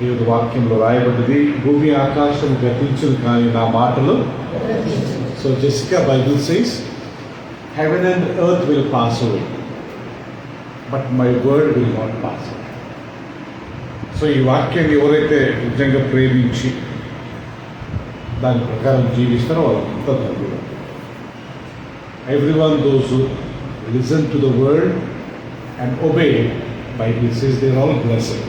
ఈ వాక్యంలో రాయబడ్డది భూమి ఆకాశం గతించును కానీ నా మాటలు so Jessica Bible says heaven and earth will pass away but my word will not pass away so ఈ వాక్యాన్ని ఎవరైతే నిజంగా ప్రేమించి దాని ప్రకారం జీవిస్తారో వాళ్ళంతా ధన్యులు everyone those listen to the word and obey Bible says they're all blessed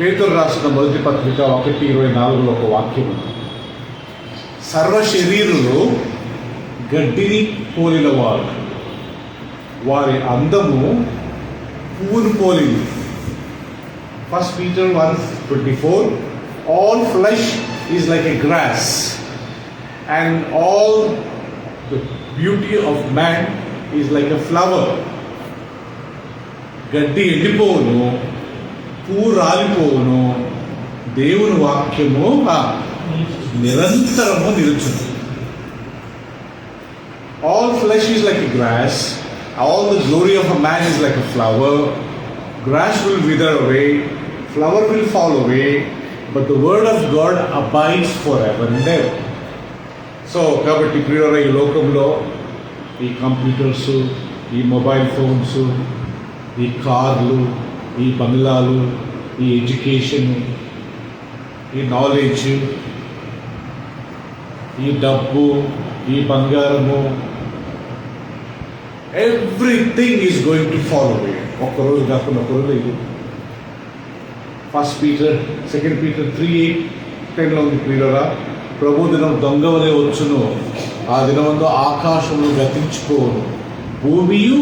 పేతురు రాసిన మొదటి పత్రిక ఒకటి ఇరవై నాలుగులో ఒక వాక్యం ఉంది. సర్వ శరీరులు గడ్డిని పోలిన వారు. వారి అందము పువ్వును పోలింది. First Peter one twenty four all flesh is like a grass and all the beauty of man is like a flower గడ్డి ఎండిపోను పువ్వు రాలిపోవును దేవుని వాక్యము ఆ, నిరంతరము నిలుచును all flesh is like a grass all the glory of a man is like a flower grass will wither away flower will fall away but the word of God abides for ever and ever so కాబట్టి ప్రియుల ఈ లోకంలో ఈ computers ఈ mobile phones ఈ కార్లు ఈ బంగ్లాలు ఈ ఎడ్యుకేషన్ ఈ నాలెడ్జ్ ఈ డబ్బు ఈ బంగారము everything is going to follow ఒక్కరోజు కాకుండా ఒక్కరోజు ఇది first Peter second Peter three eight టెన్లో ఉంది ప్రియులరా ప్రభు దినం దొంగ వలె వచ్చును. ఆ దినమందు ఆకాశంలో గతించుకోను. భూమియు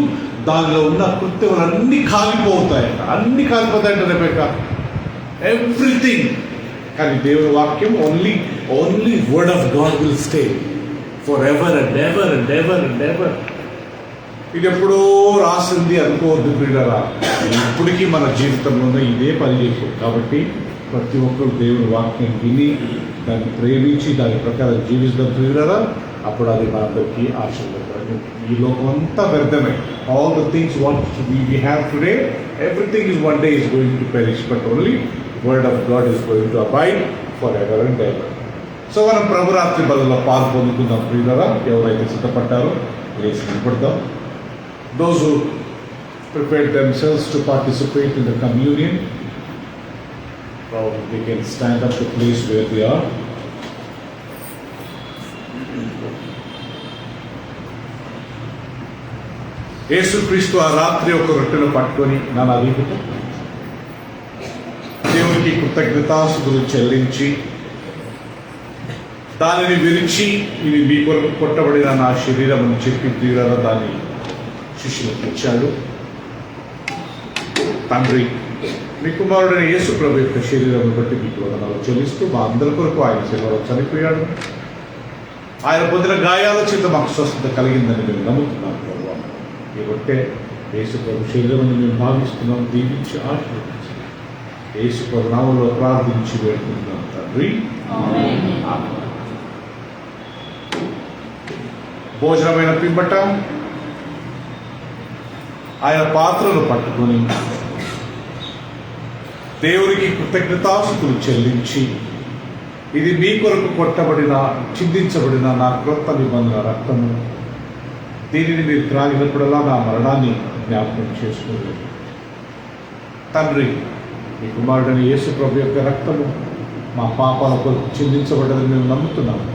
దానిలో ఉన్న కృత్యములన్నీ కాలిపోతాయట. అన్ని కాలిపోతాయంట రేపేక ఎవ్రీథింగ్ కానీ దేవుని వాక్యం only only word of God will stay for ever and ever and ever and ever ఇది ఎప్పుడో రాసింది అనుకోవద్దు బిడ్డరా ఇప్పటికీ మన జీవితంలోనే ఇదే పని చేస్తుంది కాబట్టి ప్రతి ఒక్కరు దేవుని వాక్యం విని దాన్ని ప్రేమించి దాని ప్రకారం జీవిస్తాం బిడ్డరా అప్పుడు అది మనందరికీ ఆశీర్వదం ఈ లోకం అంతా వ్యర్థమే all the things what we we have today everything is one day is going to perish but only word of God is going to abide forever and ever so మనం ప్రభురాత్రి బలలో పాలు పొందుకుందాం ప్రియులరా ఎవరైతే సిద్ధపడ్డారో లేచి నిలబడదాం those who prepared themselves to participate in the communion, probably they can stand up the place where they are. యేసుక్రీస్తు ఆ రాత్రి ఒక రొట్టెను పట్టుకొని నా రీతితో దేవునికి కృతజ్ఞతాసులు చెల్లించి దానిని విరిచి ఇది మీ కొరకు కొట్టబడిన నా శరీరం అని చెప్పి ప్రియుల దాన్ని శిష్యులకు ఇచ్చాడు తండ్రి మీ కుమారుడైన యేసు ప్రభు యొక్క శరీరం బట్టి మీకు చెల్లిస్తూ మా అందరి కొరకు ఆయన శరీరంలో చనిపోయాడు. ఆయన పొందిన గాయాల చేత మాకు స్వస్థత కలిగిందని మేము నమ్ముతున్నాం ప్రభు ఈ యేసు ప్రభు శరీరం మేము భావిస్తున్నాం దీవించి ఆశీర్వదించి యేసు ప్రభు నామంలో ప్రార్థించి వేడుకుంటున్నాం తండ్రి. భోజనమైన పిమ్మట. ఆయన పాత్రను పట్టుకొని దేవునికి కృతజ్ఞతాస్తులు చెల్లించి ఇది మీ కొరకు కొట్టబడిన చిందించబడిన నా క్రొత్త నిబంధన రక్తము. దీనిని మీరు త్రాగినప్పుడల్లా నా మరణాన్ని జ్ఞాపకం చేసుకోలేదు. తండ్రి మీ కుమారుడని యేసు ప్రభు యొక్క రక్తము మా పాపాల కొరకు చిందించబడ్డదని మేము నమ్ముతున్నాము.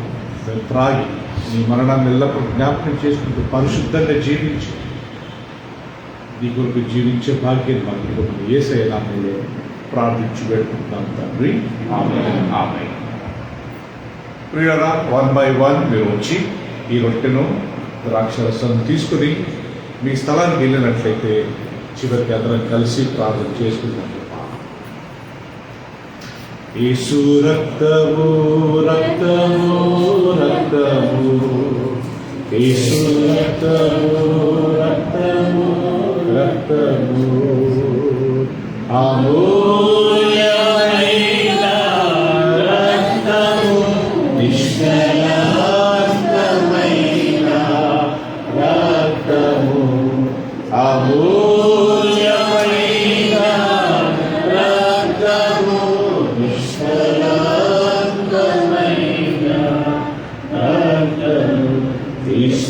మేము త్రాగి నీ మరణాన్ని ఎల్లప్పుడూ జ్ఞాపకం చేసుకుంటూ పరిశుద్ధంగా జీవించి నీ కొరకు జీవించే భాగ్యం మాకు ఇవ్వమని నామంలో ప్రార్థించి వేడుకుంటున్నాం తండ్రి. ఆమె ఆమె ప్రియరా వన్ బై వన్ మీరు వచ్చి ఈ రొట్టెను ద్రాక్షరసం తీసుకుని మీ స్థలానికి వెళ్ళినట్లయితే చివరికి అందరం కలిసి ప్రార్థన చేసుకుంటాం యేసు రక్తము రక్తము రక్తము. యేసు రక్తము రక్తము రక్తము. ఆమో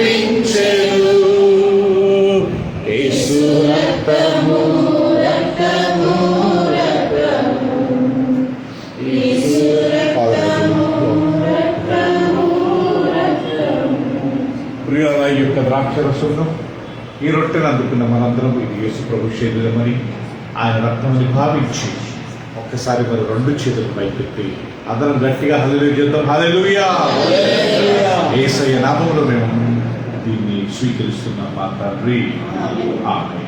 తప్పించెను యేసు రక్తము రక్తము ప్రియుల ఈ యొక్క ద్రాక్షరసంను ఈ రొట్టెను అందుకున్న మనందరం ఇది యేసు ప్రభు శరీరమని ఆయన రక్తమని భావించి ఒక్కసారి మరి రెండు చేతులు పైకెత్తి అందరం గట్టిగా హల్లెలూయా చేద్దాం. హల్లెలూయా. యేసయ్య నామములో మేము స్వీకరిస్తున్నాం మా తండ్రి. ఆమేన్.